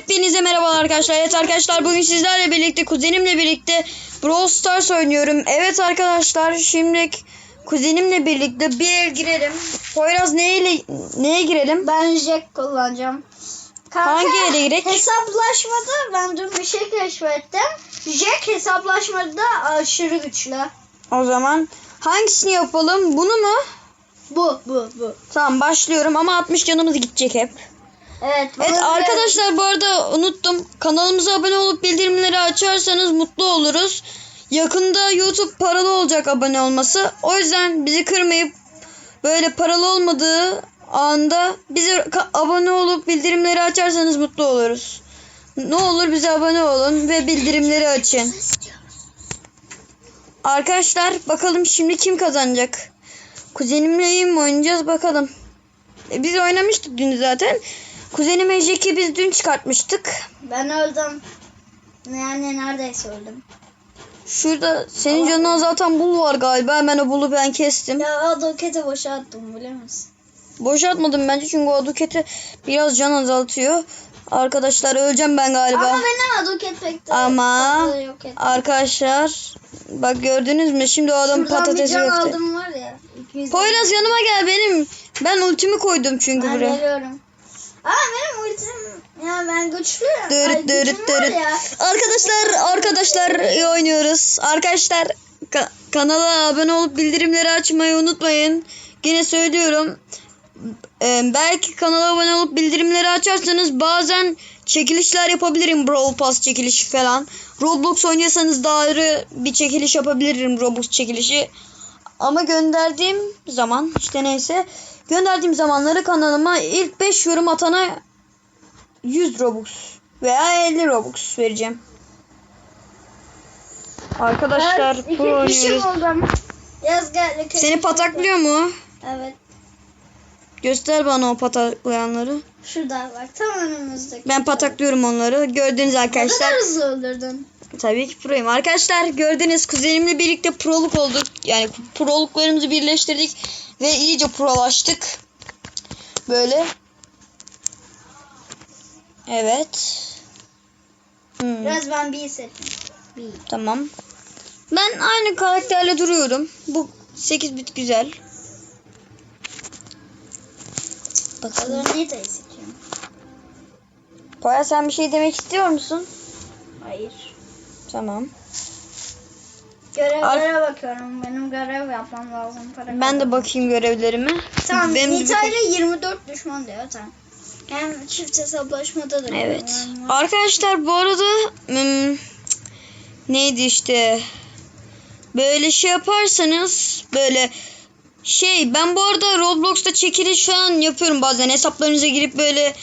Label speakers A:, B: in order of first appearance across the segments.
A: Hepinize merhabalar arkadaşlar. Evet arkadaşlar bugün sizlerle birlikte kuzenimle birlikte Brawl Stars oynuyorum. Evet arkadaşlar şimdi kuzenimle birlikte bir el girelim. Poyraz neyle neye girelim?
B: Ben Jack kullanacağım. Kanka,
A: Hangi ele girek?
B: Hesaplaşmada ben dün bir şey keşfettim. Jack hesaplaşmada aşırı güçlü.
A: O zaman hangisini yapalım? Bunu mu?
B: Bu, bu, bu.
A: Tamam başlıyorum ama 60 canımız gidecek hep.
B: Evet.
A: Evet
B: bunu-
A: arkadaşlar bu arada unuttum. Kanalımıza abone olup bildirimleri açarsanız mutlu oluruz. Yakında YouTube paralı olacak abone olması. O yüzden bizi kırmayıp böyle paralı olmadığı anda bize abone olup bildirimleri açarsanız mutlu oluruz. Ne olur bize abone olun ve bildirimleri açın. Arkadaşlar bakalım şimdi kim kazanacak? Kuzenimle iyi mi oynayacağız bakalım. E, biz oynamıştık dün zaten. Kuzenim Jack'i biz dün çıkartmıştık.
B: Ben öldüm. Yani neredeyse öldüm.
A: Şurada senin canını azaltan bul var galiba. Hemen o bulu ben kestim.
B: Ya o doketi boşa attım biliyor musun?
A: Boşaltmadım bence çünkü o duketi biraz can azaltıyor. Arkadaşlar öleceğim ben galiba.
B: Ama benim aduket pek de
A: Ama
B: yok
A: arkadaşlar bak gördünüz mü şimdi o adam
B: Şuradan bir
A: patatesi
B: can
A: yoktu.
B: aldım var ya. 200
A: Poyraz yanıma gel benim. Ben ultimi koydum çünkü
B: Ben
A: buraya.
B: geliyorum. Ama benim ultim ya ben
A: dırıt
B: var
A: dırıt.
B: ya.
A: Arkadaşlar arkadaşlar oynuyoruz. Arkadaşlar ka- kanala abone olup bildirimleri açmayı unutmayın. Yine söylüyorum. Ee, belki kanala abone olup bildirimleri açarsanız bazen çekilişler yapabilirim. Brawl Pass çekilişi falan. Roblox oynuyorsanız daha ayrı bir çekiliş yapabilirim. Roblox çekilişi. Ama gönderdiğim zaman işte neyse gönderdiğim zamanları kanalıma ilk 5 yorum atana 100 Robux veya 50 Robux vereceğim. Arkadaşlar
B: kişi
A: oynuyoruz.
B: buldum. Yaz gel.
A: Seni pataklıyor mu?
B: Evet.
A: Göster bana o pataklayanları.
B: Şurada bak tam önümüzdeki.
A: Ben pataklıyorum onları. Gördüğünüz
B: Ne
A: arkadaşlar.
B: kadar hızlı öldürdün.
A: Tabii ki proyum. Arkadaşlar gördüğünüz kuzenimle birlikte proluk olduk. Yani proluklarımızı birleştirdik ve iyice prolaştık. Böyle. Evet. Hmm.
B: Biraz ben bir. Bir.
A: Tamam. Ben aynı karakterle duruyorum. Bu 8 bit güzel. Bakalım.
B: Adonita'yı seçiyorum.
A: Poya sen bir şey demek istiyor musun?
B: Hayır.
A: Tamam.
B: Görevlere bakıyorum. Benim görev yapmam lazım. Para
A: Ben de bakayım görevlerime.
B: Tamam.
A: Benim de bir-
B: Nita ile 24 düşman diyor tamam. Hem çift hesaplaşmada da
A: Evet.
B: var.
A: Arkadaşlar bu arada hmm, neydi işte böyle şey yaparsanız böyle şey ben bu arada Roblox'ta çekiliş falan yapıyorum bazen hesaplarınıza girip böyle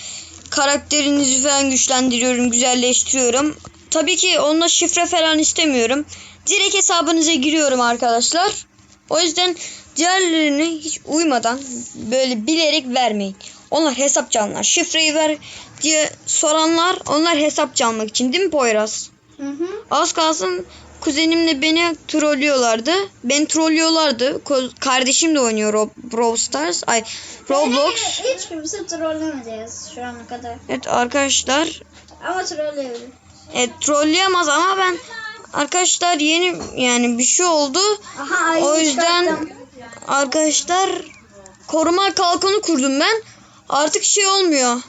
A: karakterinizi falan güçlendiriyorum, güzelleştiriyorum. Tabii ki onunla şifre falan istemiyorum. Direkt hesabınıza giriyorum arkadaşlar. O yüzden diğerlerine hiç uymadan böyle bilerek vermeyin. Onlar hesap çalanlar. Şifreyi ver diye soranlar onlar hesap çalmak için değil mi Poyraz?
B: Hı hı.
A: Az kalsın kuzenimle beni trollüyorlardı. Beni trollüyorlardı. Ko- Kardeşim de oynuyor Rob- Brawl Stars. Ay Roblox.
B: Hiç kimse trollemeyeceğiz şu ana kadar.
A: Evet arkadaşlar
B: Ama trolleyebilir.
A: Evet trolleyemez ama ben arkadaşlar yeni yani bir şey oldu.
B: Aha
A: O yüzden
B: çıkarttım.
A: arkadaşlar koruma kalkanı kurdum ben. Artık şey olmuyor.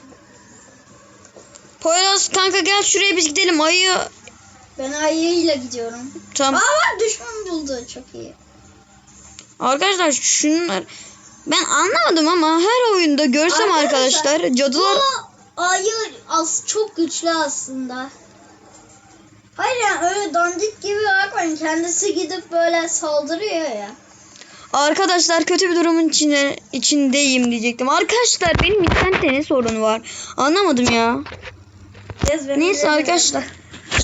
A: Poyraz kanka gel şuraya biz gidelim. Ayı
B: Ben ayıyla gidiyorum.
A: tamam.
B: Aa düşman buldu çok iyi.
A: Arkadaşlar şunlar ben anlamadım ama her oyunda görsem
B: Arkadaşlar,
A: arkadaşlar cadılar
B: ayı az çok güçlü aslında. Hayır yani öyle dandik gibi bakmayın. Kendisi gidip böyle saldırıyor ya.
A: arkadaşlar kötü bir durumun içinde içindeyim diyecektim. Arkadaşlar benim internette ne sorunu var? Anlamadım ya.
B: Yes,
A: Neyse arkadaşlar.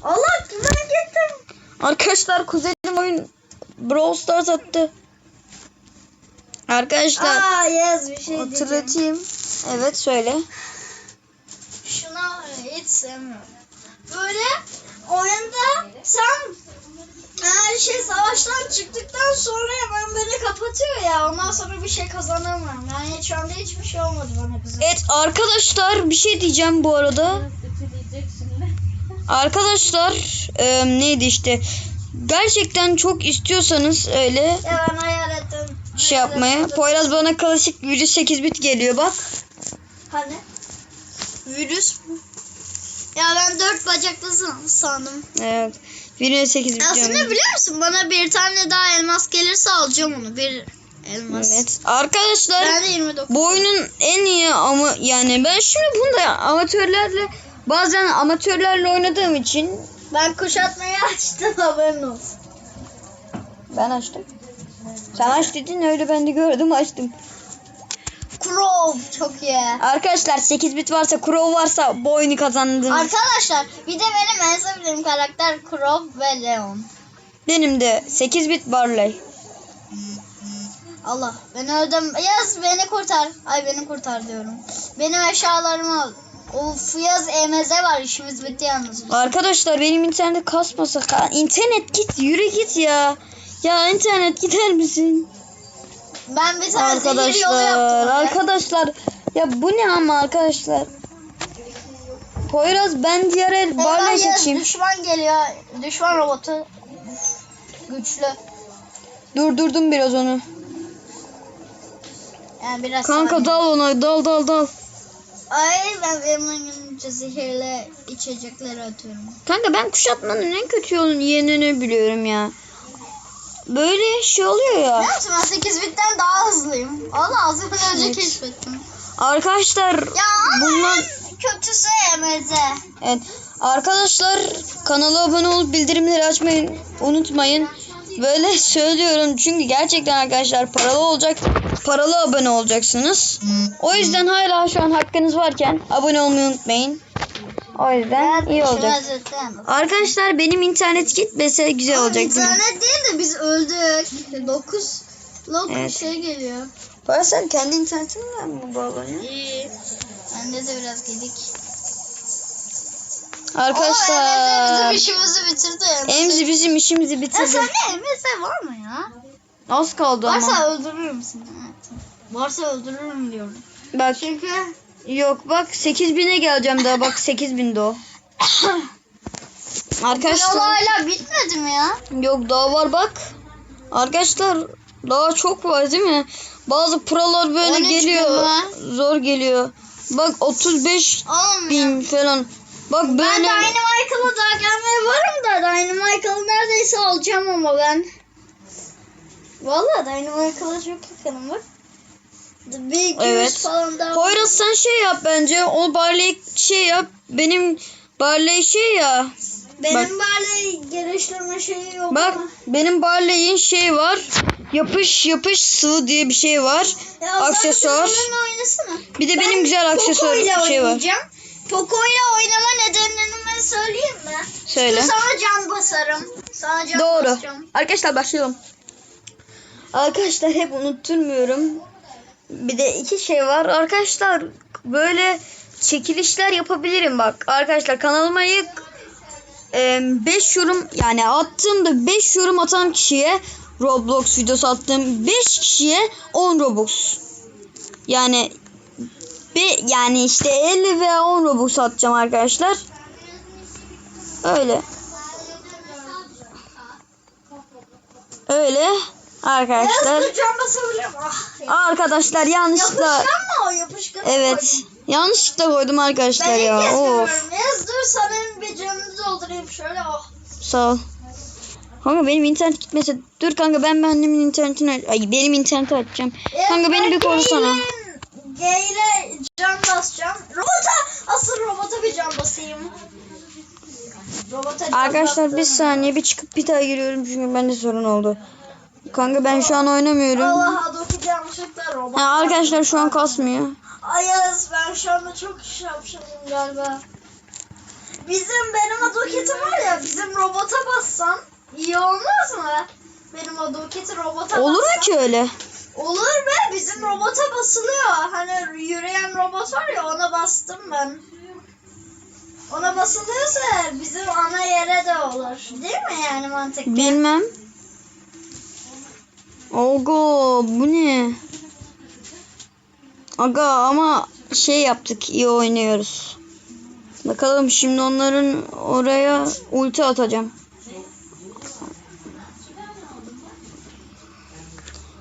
B: Allah ben gittim.
A: Arkadaşlar kuzenim oyun Brawl Stars attı. Arkadaşlar
B: Aa yes bir şey diyeceğim.
A: hatırlatayım. Evet söyle.
B: Şuna hiç sevmiyorum. Böyle oyunda sen her şey savaştan çıktıktan sonra hemen böyle kapatıyor ya. Ondan sonra bir şey kazanamam. Yani şu anda hiçbir şey olmadı bana güzel.
A: Evet arkadaşlar bir şey diyeceğim bu arada. Arkadaşlar e, neydi işte gerçekten çok istiyorsanız öyle
B: Ya ben hayal ettim.
A: şey
B: Hayal
A: yapmaya.
B: ettim.
A: Poyraz bana klasik virüs 8 bit geliyor bak.
B: Hani? Virüs mü? Ya ben dört bacaklı sandım.
A: Evet. Virüs 8 bit
B: Aslında
A: diyorum.
B: biliyor musun bana bir tane daha elmas gelirse alacağım onu. Bir elmas.
A: Evet. Arkadaşlar
B: Ben de 29.
A: bu oyunun en iyi ama yani ben şimdi bunda amatörlerle bazen amatörlerle oynadığım için
B: Ben kuşatmayı açtım haberin olsun.
A: ben açtım. Sen aç dedin öyle ben de gördüm açtım.
B: Crow çok iyi.
A: Arkadaşlar 8 bit varsa Crow varsa bu oyunu kazandınız.
B: Arkadaşlar bir de benim en sevdiğim karakter Crow ve Leon.
A: Benim de 8 bit Barley.
B: Allah ben öldüm. Yaz beni kurtar. Ay beni kurtar diyorum. Benim eşyalarımı al. Of Yaz EMZ var işimiz bitti yalnız.
A: Arkadaşlar benim internet kasmasa ka- internet git yürü git ya. Ya internet gider misin?
B: Ben bir tane zehir yolu
A: Arkadaşlar
B: yaptım.
A: arkadaşlar ya bu ne ama arkadaşlar. Poyraz ben diğer el
B: Eyvah,
A: Barley
B: Yaz,
A: seçeyim.
B: Düşman geliyor. Düşman robotu. Güçlü.
A: Durdurdum biraz onu.
B: Yani biraz
A: Kanka
B: saniye.
A: dal ona dal dal dal.
B: Ay ben benim önce zehirli içecekleri atıyorum.
A: Kanka ben kuşatmanın en kötü yolunu yenini biliyorum ya. Böyle şey oluyor ya.
B: Biliyor musun ben 8 bitten daha hızlıyım. Allah az önce
A: Evet.
B: keşfettim.
A: Arkadaşlar
B: Ya en kötüsü EMZ.
A: Evet. Arkadaşlar kanala abone olup bildirimleri açmayın. Unutmayın. Böyle söylüyorum çünkü gerçekten arkadaşlar paralı olacak. Paralı abone olacaksınız. O yüzden hala şu an hakkınız varken abone olmayı unutmayın. O yüzden iyi olacak. Arkadaşlar benim internet gitmese güzel olacak. değil mi?
B: İnternet değil de biz öldük. 9 lok
A: Evet.
B: şey geliyor.
A: Bana sen kendi internetinle mi bağlanıyorsun?
B: İyi. Bende de biraz gedik.
A: Arkadaşlar
B: EMZ bizim işimizi bitirdi.
A: Emzi bizim işimizi
B: Ya
A: bitirdi.
B: sende EMZ var mı ya?
A: Az kaldı ama.
B: Varsa öldürür müsün? Evet. Varsa öldürürüm diyorum.
A: Bak
B: Çünkü
A: Yok bak 8000'e geleceğim daha bak 8000'de o. Arkadaşlar
B: hala bitmedi mi ya?
A: yok daha var bak. Arkadaşlar daha çok var değil mi? Bazı prolar böyle
B: 13 bin
A: geliyor.
B: var.
A: Zor geliyor. Bak 35
B: Oğlum ya.
A: bin falan. Bak
B: Ben
A: böyle
B: Dynamite'la daha gelmeye varım da Dynamite'ı neredeyse alacağım ama ben. Vallahi Dynamite'la çok yakınım bak. Bir
A: Evet.
B: yüz falan daha.
A: Poyraz sen şey yap bence. O Barley şey yap. Benim Barley şey ya.
B: Benim böyle geliştirme şeyi yok
A: Bak
B: ama.
A: benim Barley'in şey var. Yapış yapış sıvı diye bir şey var.
B: Ya
A: aksesuar. Bir de benim
B: Ben
A: güzel aksesuar
B: ile
A: şey var.
B: Poco ile oynama ben söyleyeyim mi?
A: Söyle.
B: Çünkü sana can basarım. Sana can
A: Doğru.
B: basacağım.
A: Arkadaşlar başlayalım. Arkadaşlar hep unutturmuyorum. Bir de iki şey var. Arkadaşlar böyle çekilişler yapabilirim bak. Arkadaşlar kanalıma ilk 5 yorum yani attığımda 5 yorum atan kişiye Roblox videosu attım. 5 kişiye 10 Robux. Yani bir yani işte 50 veya 10 Robux atacağım arkadaşlar. Öyle. Öyle arkadaşlar.
B: Biraz basabilirim. Ah.
A: Arkadaşlar yanlışlıkla
B: Yapışkan mı o? Yapışkan
A: evet
B: koydun?
A: yanlışlıkla koydum arkadaşlar
B: Ben
A: ya.
B: kez
A: Of.
B: Yaz dur sana bir canını doldurayım şöyle. Oh.
A: sağ ol. Kanka benim internet gitmese dur kanka ben ben annemin internetini ay benim interneti açacağım. Kanka beni bir korusana.
B: G ile can basacağım. Robota asıl robota bir can basayım. Robota can
A: Arkadaşlar bir saniye bir çıkıp bir daha giriyorum çünkü bende sorun oldu. Kanka ben şu an oynamıyorum.
B: Allah Adobe yanlışlıkla robot.
A: Ha, arkadaşlar şu an kasmıyor.
B: Ayaz ben şu anda çok şapşalım galiba. Bizim benim adoketim var ya bizim robota bassan iyi olmaz mı? Benim adoketi robota
A: Olur mu ki öyle?
B: Olur be bizim robota basılıyor. Hani yürüyen robot var ya ona bastım ben. Ona basılıyorsa eğer bizim ana yere de olur. Değil mi yani mantıklı?
A: Bilmem. Ogo bu ne? Aga ama şey yaptık iyi oynuyoruz. Bakalım şimdi onların oraya ulti atacağım.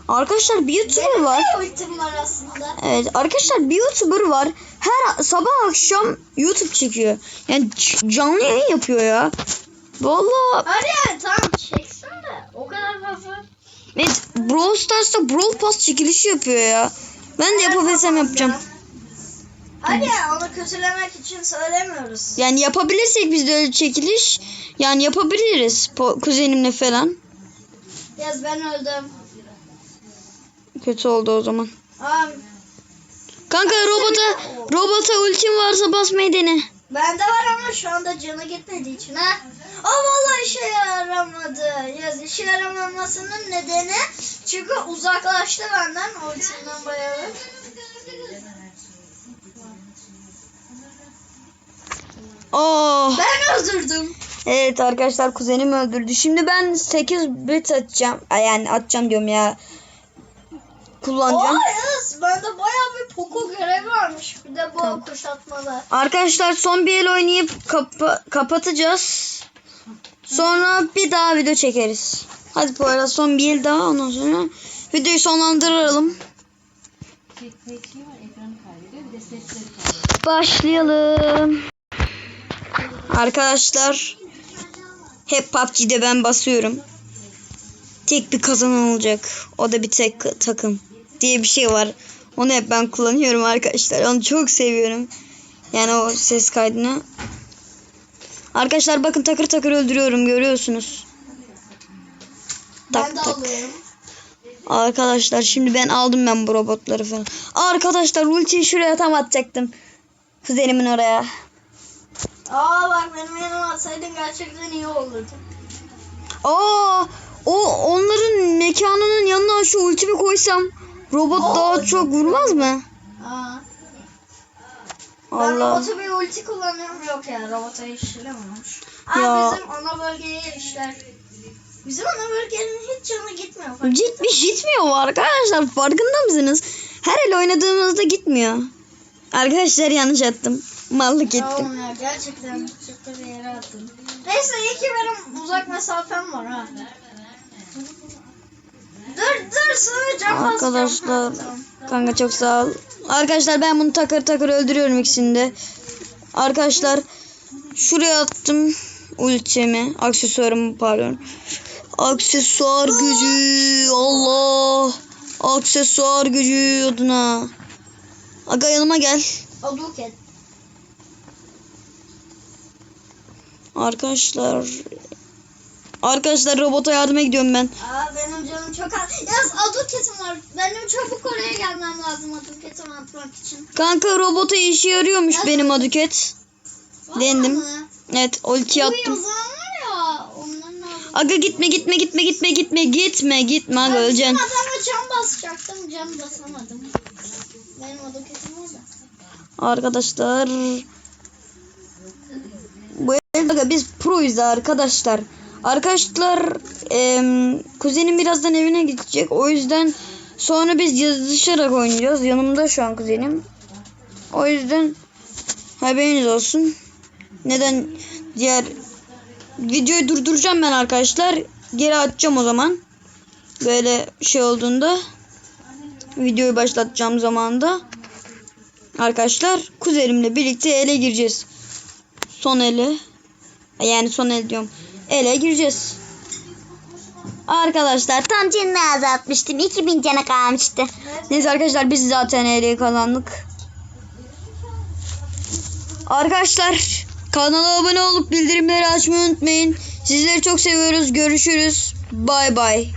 A: Arkadaşlar bir YouTuber var.
B: Ultim var aslında?
A: Evet arkadaşlar bir YouTuber var. Her sabah akşam YouTube çekiyor. Yani canlı yayın yapıyor ya. Vallahi
B: Hadi tamam çeksin de. O kadar fazla.
A: Brawl Stars'ta Brawl Pass çekilişi yapıyor ya. Ben de yapabilsem yapacağım.
B: Hadi onu kötülemek için söylemiyoruz.
A: Yani yapabilirsek biz de öyle çekiliş yani yapabiliriz po- kuzenimle falan.
B: Yaz ben öldüm.
A: Kötü oldu o zaman.
B: Aa,
A: Kanka robota robota ultim varsa basmayı dene.
B: Bende var ama şu anda canı gitmediği için ha. Aa vallahi işe yaramadı. Yaz işe yaramamasının nedeni çünkü uzaklaştı benden ultimden bayağı.
A: Oh.
B: Ben öldürdüm.
A: Evet arkadaşlar kuzenim öldürdü. Şimdi ben 8 bit atacağım. Yani atacağım diyorum ya. Kullanacağım.
B: Aa yaz bende bayağı bir Poco görevi varmış. Bir de bu
A: Tamam.
B: kuşatmalı.
A: Arkadaşlar son bir el oynayıp kapa- kapatacağız. Sonra bir daha video çekeriz. Hadi bu arada son bir el daha ondan sonra videoyu sonlandıralım. Başlayalım. Arkadaşlar hep PUBG'de ben basıyorum. Tek bir kazanan olacak. O da bir tek takım diye bir şey var. Onu hep ben kullanıyorum arkadaşlar. Onu çok seviyorum. Yani o ses kaydını. Arkadaşlar bakın takır takır öldürüyorum görüyorsunuz. Tak
B: ben de
A: tak.
B: alıyorum.
A: Arkadaşlar şimdi ben aldım ben bu robotları falan. Arkadaşlar ultiyi şuraya tam atacaktım. Kuzenimin oraya.
B: Aa bak benim yanıma atsaydın gerçekten iyi olurdu.
A: Aa, o onların mekanının yanına şu ultimi koysam robot daha
B: çok
A: çok vurmaz mı?
B: Aa. Ben
A: Allah.
B: robota bir ulti kullanıyorum yok ya robota işlememiş. Aa
A: Ya.
B: bizim ana bölgeye işler. Bizim ana bölgenin hiç canı gitmiyor. fark
A: Gitmiş gitmiyor mu arkadaşlar farkında mısınız? Her el oynadığımızda gitmiyor. Arkadaşlar yanlış attım. Mallık ettim.
B: Tamam ya gerçekten çıktı bir yere attım. Neyse iyi ki benim uzak mesafem var ha. Can.
A: Arkadaşlar kanka çok sağ ol. Arkadaşlar ben bunu takır takır öldürüyorum ikisini de. Arkadaşlar şuraya attım ultimi. Aksesuarımı pardon. Aksesuar gücü Allah. Aksesuar gücü adına. Aga yanıma gel.
B: Aduket.
A: Arkadaşlar. Arkadaşlar robota yardıma gidiyorum ben.
B: Aa benim canım çok az. Yalnız aduketim var. Benim çabuk oraya gelmem lazım aduketimi atmak için.
A: Kanka robota işe yarıyormuş benim aduket. Dendim.
B: Vallahi mi?
A: Evet ulti attım. Aga gitme gitme gitme gitme gitme gitme gitme aga öleceksin.
B: Adama can basacaktım. Can basamadım. Benim aduketim orada.
A: Arkadaşlar. Bu aga biz proyuz arkadaşlar. Arkadaşlar em, kuzenim birazdan evine gidecek. O yüzden sonra biz yazışarak oynayacağız. Yanımda şu an kuzenim. O yüzden haberiniz olsun. Neden diğer videoyu durduracağım ben arkadaşlar. Geri açacağım o zaman. Böyle şey olduğunda videoyu başlatacağım zamanda. Arkadaşlar kuzenimle birlikte ele gireceğiz. Son ele. Yani son el diyorum. Ele gireceğiz. Arkadaşlar tam canını azaltmıştım. 2000 cana kalmıştı. Neyse arkadaşlar biz zaten ele kazandık. Arkadaşlar kanala abone olup bildirimleri açmayı unutmayın. Sizleri çok seviyoruz. Görüşürüz. Bay bay.